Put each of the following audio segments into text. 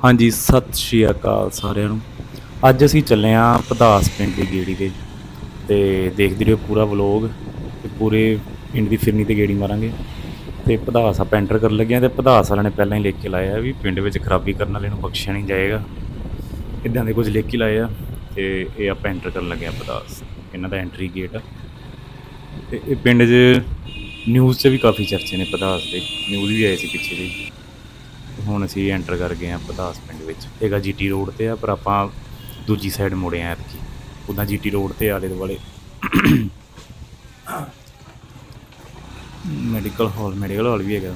ਹਾਂਜੀ, ਸਤਿ ਸ਼੍ਰੀ ਅਕਾਲ ਸਾਰਿਆਂ ਨੂੰ। ਅੱਜ ਅਸੀਂ ਚੱਲੇ ਆਂ ਪਧਾਸ ਪਿੰਡ ਦੀ ਗੇੜੀ ਤੇ ਤੇ ਦੇਖਦੇ ਰਹੋ ਪੂਰਾ ਵਲੌਗ ਤੇ ਪੂਰੇ ਪਿੰਡ ਦੀ ਫਿਰਨੀ ਤੇ ਗੇੜੀ ਮਾਰਾਂਗੇ। ਤੇ ਪਧਾਸ ਆਪਾਂ ਐਂਟਰ ਕਰਨ ਲੱਗੇ ਆਂ ਤੇ ਪਧਾਸ ਵਾਲਿਆਂ ਨੇ ਪਹਿਲਾਂ ਹੀ ਲਿਖ ਕੇ ਲਾਇਆ ਵੀ ਪਿੰਡ ਵਿੱਚ ਖਰਾਬੀ ਕਰਨ ਵਾਲੇ ਨੂੰ ਬਖਸ਼ਿਆ ਨਹੀਂ ਜਾਏਗਾ। ਇਦਾਂ ਦੇ ਕੁਝ ਲਿਖ ਕੇ ਲਾਏ ਆ ਤੇ ਇਹ ਆਪਾਂ ਐਂਟਰ ਕਰਨ ਲੱਗੇ ਆਂ ਪਧਾਸ ਇਹਨਾਂ ਦਾ ਐਂਟਰੀ ਗੇਟ ਆ। ਤੇ ਇਹ ਪਿੰਡ 'ਚ ਨਿਊਜ਼ 'ਚ ਵੀ ਕਾਫੀ ਚਰਚੇ ਨੇ ਪਧਾਸ ਦੇ। ਨਿਊਜ਼ ਵੀ ਆਏ ਸੀ ਪਿੱਛੇ ਜਿਹੇ। ਹੁਣ ਅਸੀਂ ਐਂਟਰ ਕਰ ਗਏ ਹਾਂ ਪਧਾਸ ਪਿੰਡ ਵਿੱਚ। ਹੈਗਾ ਜੀਟੀ ਰੋਡ ਤੇ ਆ, ਪਰ ਆਪਾਂ ਦੂਜੀ ਸਾਈਡ ਮੁੜੇ ਆ ਐਤਕੀ। ਉਦਾਂ ਜੀਟੀ ਰੋਡ ਤੇ ਆਲੇ ਦੁਆਲੇ। ਮੈਡੀਕਲ ਹਾਲ ਮੈਡੀਕਲ ਹਾਲ ਵੀ ਹੈਗਾ।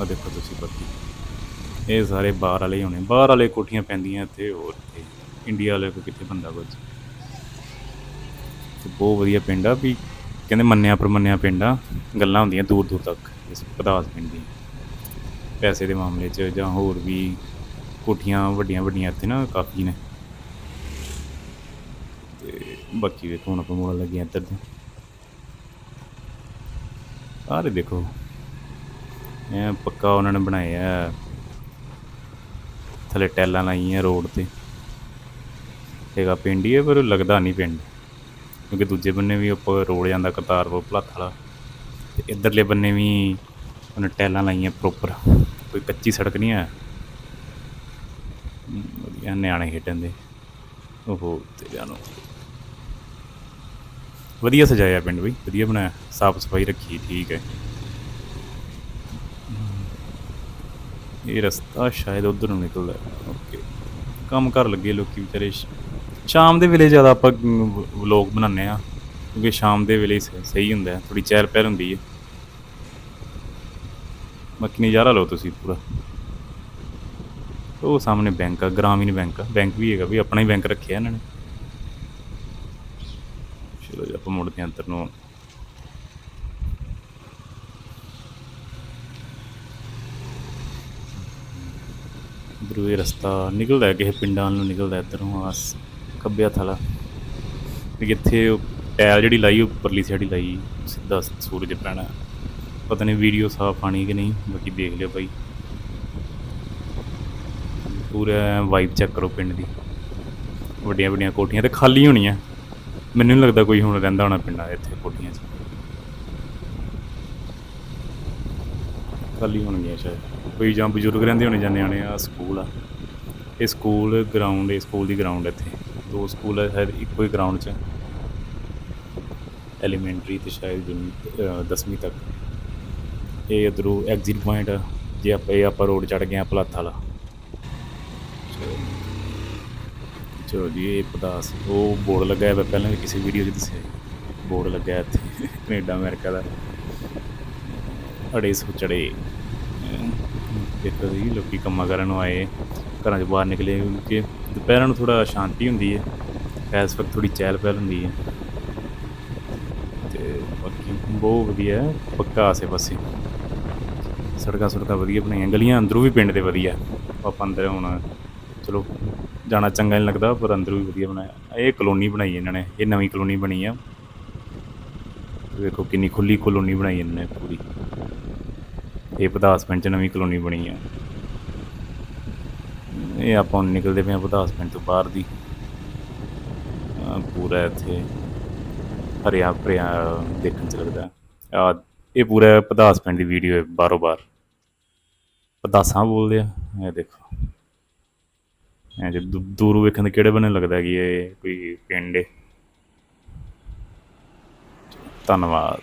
ਆ ਦੇਖੋ ਤੁਸੀਂ ਬਾਕੀ ਇਹ ਸਾਰੇ ਬਾਹਰ ਵਾਲੇ ਹੀ ਹੋਣੇ। ਬਾਹਰ ਵਾਲੇ ਕੋਠੀਆਂ ਪੈਂਦੀਆਂ ਇੱਥੇ, ਹੋਰ ਇੱਥੇ ਇੰਡੀਆ ਵਾਲੇ ਕੋ ਕਿੱਥੇ ਬੰਦਾ ਕੁਝ ਤੇ ਬਹੁਤ ਵਧੀਆ ਪਿੰਡ ਆ ਵੀ, ਕਹਿੰਦੇ ਮੰਨਿਆ ਪਰਮੰਨਿਆ ਪਿੰਡ ਆ। ਗੱਲਾਂ ਹੁੰਦੀਆਂ ਦੂਰ ਦੂਰ ਤੱਕ, ਇਸ ਪਧਾਸ ਪਿੰਡ ਦੀ ਪੈਸੇ ਦੇ ਮਾਮਲੇ 'ਚ ਜਾਂ ਹੋਰ ਵੀ ਕੋਠੀਆਂ ਵੱਡੀਆਂ ਵੱਡੀਆਂ ਇੱਥੇ ਨਾ ਕਾਫੀ ਨੇ। ਤੇ ਬਾਕੀ ਵੇਖੋ ਹੁਣ ਆਪਾਂ ਮੋੜਨ ਲੱਗੇ ਇੱਧਰ ਤੋਂ। ਸਾਰੇ ਦੇਖੋ, ਇਹ ਪੱਕਾ ਉਹਨਾਂ ਨੇ ਬਣਾਇਆ ਥੱਲੇ ਟੈਲਾਂ ਲਾਈਆਂ ਰੋਡ ਤੇ। ਹੈਗਾ ਪਿੰਡ ਹੀ ਹੈ, ਪਰ ਲੱਗਦਾ ਨਹੀਂ ਪਿੰਡ। ਕਿਉਂਕਿ ਦੂਜੇ ਬੰਨੇ ਵੀ ਉੱਪਰ ਰੋਡ ਜਾਂਦਾ ਕਰਤਾਰਪੁਰ ਭਲੱਥ ਵਾਲਾ ਤੇ ਇੱਧਰਲੇ ਬੰਨੇ ਵੀ ਉਹਨੇ ਟੈਲਾਂ ਲਾਈਆਂ ਪ੍ਰੋਪਰ ਕੋਈ ਕੱਚੀ ਸੜਕ ਨਹੀਂ ਹੈ। ਵਧੀਆ, ਨਿਆਣੇ ਖੇਡਣ ਦੇ। ਉਹ ਤੇ ਜਾਨੋ ਵਧੀਆ ਸਜਾਇਆ ਪਿੰਡ ਬਈ, ਵਧੀਆ ਬਣਾਇਆ। ਸਾਫ਼ ਸਫ਼ਾਈ ਰੱਖੀ, ਠੀਕ ਹੈ। ਇਹ ਰਸਤਾ ਸ਼ਾਇਦ ਉਧਰ ਨੂੰ ਨਿਕਲਦਾ ਓਕੇ। ਕੰਮ ਕਰ ਲੱਗੇ ਲੋਕੀ ਵਿਚਾਰੇ। ਸ਼ਾਮ ਦੇ ਵੇਲੇ ਜ਼ਿਆਦਾ ਆਪਾਂ ਵਲੋਗ ਬਣਾਉਂਦੇ ਆ ਕਿਉਂਕਿ ਸ਼ਾਮ ਦੇ ਵੇਲੇ ਸ- ਸਹੀ ਹੁੰਦਾ ਹੈ। ਥੋੜੀ ਚਹਿਲ ਪਹਿਲ ਹੁੰਦੀ ਹੈ। ਬਾਕੀ ਨਜ਼ਾਰਾ ਲਓ ਤੁਸੀਂ ਪੂਰਾ। ਉਹ ਸਾਹਮਣੇ ਬੈਂਕ ਆ ਗ੍ਰਾਮੀਣ ਬੈਂਕ ਆ। ਬੈਂਕ ਵੀ ਹੈਗਾ ਵੀ, ਆਪਣਾ ਹੀ ਬੈਂਕ ਰੱਖਿਆ ਇਹਨਾਂ ਨੇ। ਚਲੋ ਜੀ, ਆਪਾਂ ਮੁੜਦੇ ਹਾਂ ਅੰਦਰ ਨੂੰ। ਇੱਧਰੋਂ ਇਹ ਰਸਤਾ ਨਿਕਲਦਾ ਕਿਸੇ ਪਿੰਡਾਂ ਨੂੰ ਨਿਕਲਦਾ ਇੱਧਰੋਂ ਆਸ ਖੱਬੇ ਹੱਥ ਵਾਲਾ। ਵੀ ਇੱਥੇ ਉਹ ਟਾਇਲ ਜਿਹੜੀ ਲਾਈ ਉੱਪਰਲੀ ਸਾਈਡ ਹੀ ਲਾਈ, ਸਿੱਧਾ ਸੂਰਜ ਪੈਣਾ। ਪਤਾ ਨਹੀਂ ਵੀਡੀਓ ਸਾਫ਼ ਆਣੀ ਕਿ ਨਹੀਂ, ਬਾਕੀ ਦੇਖ ਲਿਓ ਭਾਈ ਪੂਰਾ ਵਾਈਬ ਚੈੱਕ ਕਰੋ ਪਿੰਡ ਦੀ। ਵੱਡੀਆਂ ਵੱਡੀਆਂ ਕੋਠੀਆਂ ਤੇ ਖਾਲੀ ਹੋਣੀਆਂ। ਮੈਨੂੰ ਨਹੀਂ ਲੱਗਦਾ ਕੋਈ ਹੁਣ ਰਹਿੰਦਾ ਹੋਣਾ ਪਿੰਡਾਂ ਇੱਥੇ ਕੋਠੀਆਂ 'ਚ। ਖਾਲੀ ਹੋਣਗੀਆਂ ਸ਼ਾਇਦ। ਕੋਈ ਜਾਂ ਬਜ਼ੁਰਗ ਰਹਿੰਦੇ ਹੋਣੇ ਜਾਂ ਨਿਆਣੇ ਆ ਸਕੂਲ ਆ। ਇਹ ਸਕੂਲ ਗਰਾਊਂਡ ਇਹ ਸਕੂਲ ਦੀ ਗਰਾਊਂਡ ਇੱਥੇ। ਦੋ ਸਕੂਲ ਹੈ ਸ਼ਾਇਦ ਇੱਕੋ ਹੀ ਗਰਾਊਂਡ 'ਚ। ਐਲੀਮੈਂਟਰੀ ਤੇ ਸ਼ਾਇਦ 10ਵੀਂ ਤੱਕ। ਇਹ ਇਧਰੋਂ ਐਗਜ਼ਿਟ ਪੁਆਇੰਟ ਜੇ ਆਪਾਂ ਇਹ ਆਪਾਂ ਰੋਡ ਚੜ ਗਏ ਆ ਪਲਾਥ ਵਾਲਾ। ਚਲੋ ਜੀ, ਇਹ ਪਦਾਸ। ਉਹ ਬੋਰਡ ਲੱਗਾ ਹੋਇਆ ਪਹਿਲਾਂ ਵੀ ਕਿਸੇ ਵੀਡੀਓ 'ਚ ਦੱਸਿਆ ਬੋਰਡ ਲੱਗਾ ਇੱਥੇ, ਕੈਨੇਡਾ, ਅਮਰੀਕਾ ਦਾ। ਅੜੇ ਸੋ ਚੜੇ। ਦੇਖੋ ਜੀ ਲੋਕੀ ਕੰਮਾਂ ਕਰਨ ਨੂੰ ਆਏ, ਘਰਾਂ 'ਚ ਬਾਹਰ ਨਿਕਲੇ ਕਿਉਂਕਿ ਦੁਪਹਿਰਾਂ ਨੂੰ ਥੋੜਾ ਸ਼ਾਂਤੀ ਹੁੰਦੀ ਹੈ। ਇਸ ਵਕਤ ਥੋੜੀ ਚਹਿਲ ਪਹਿਲ ਹੁੰਦੀ ਹੈ। ਤੇ ਬਾਕੀ ਬਹੁਤ ਵਧੀਆ, ਪੱਕਾ ਆਸੇ ਪਾਸੇ ਸੜਕਾਂ ਸੜਕਾਂ ਵਧੀਆ ਬਣਾਈਆਂ, ਗਲੀਆਂ ਅੰਦਰੋਂ ਵੀ ਪਿੰਡ ਦੇ ਵਧੀਆ। ਆਪਾਂ ਅੰਦਰ ਹੁਣ ਚਲੋ ਜਾਣਾ ਚੰਗਾ ਨਹੀਂ ਲੱਗਦਾ, ਪਰ ਅੰਦਰੋਂ ਵੀ ਵਧੀਆ ਬਣਾਇਆ। ਇਹ ਕਲੋਨੀ ਬਣਾਈ ਇਹਨਾਂ ਨੇ, ਇਹ ਨਵੀਂ ਕਲੋਨੀ ਬਣੀ ਆ। ਵੇਖੋ ਕਿੰਨੀ ਖੁੱਲੀ ਕਲੋਨੀ ਬਣਾਈ ਇਹਨਾਂ ਨੇ ਪੂਰੀ। ਇਹ ਪਧਾਸ ਪਿੰਡ ਚ ਨਵੀਂ ਕਲੋਨੀ ਬਣੀ ਆ। ਇਹ ਆਪਾਂ ਹੁਣ ਨਿਕਲਦੇ ਪਏ ਆ ਪਧਾਸ ਪਿੰਡ ਤੋਂ ਬਾਹਰ ਦੀ। ਪੂਰਾ ਇੱਥੇ ਹਰਿਆ ਭਰਿਆ ਦੇਖਣ ਚ ਲੱਗਦਾ। ਆ ਇਹ ਪੂਰਾ ਪਧਾਸ ਪਿੰਡ ਦੀ ਵੀਡੀਓ ਹੈ ਬਾਰੋ ਬਾਰ ਪਧਾਸਾਂ ਬੋਲਦੇ ਆ, ਇਹ ਦੇਖੋ। ਐ ਜੇ ਦੂਰੋਂ ਵੇਖਣ ਦੇ ਕਿਹੜੇ ਬੰਨੇ ਲੱਗਦਾ ਕਿ ਇਹ ਕੋਈ ਪਿੰਡ ਹੈ। ਧੰਨਵਾਦ।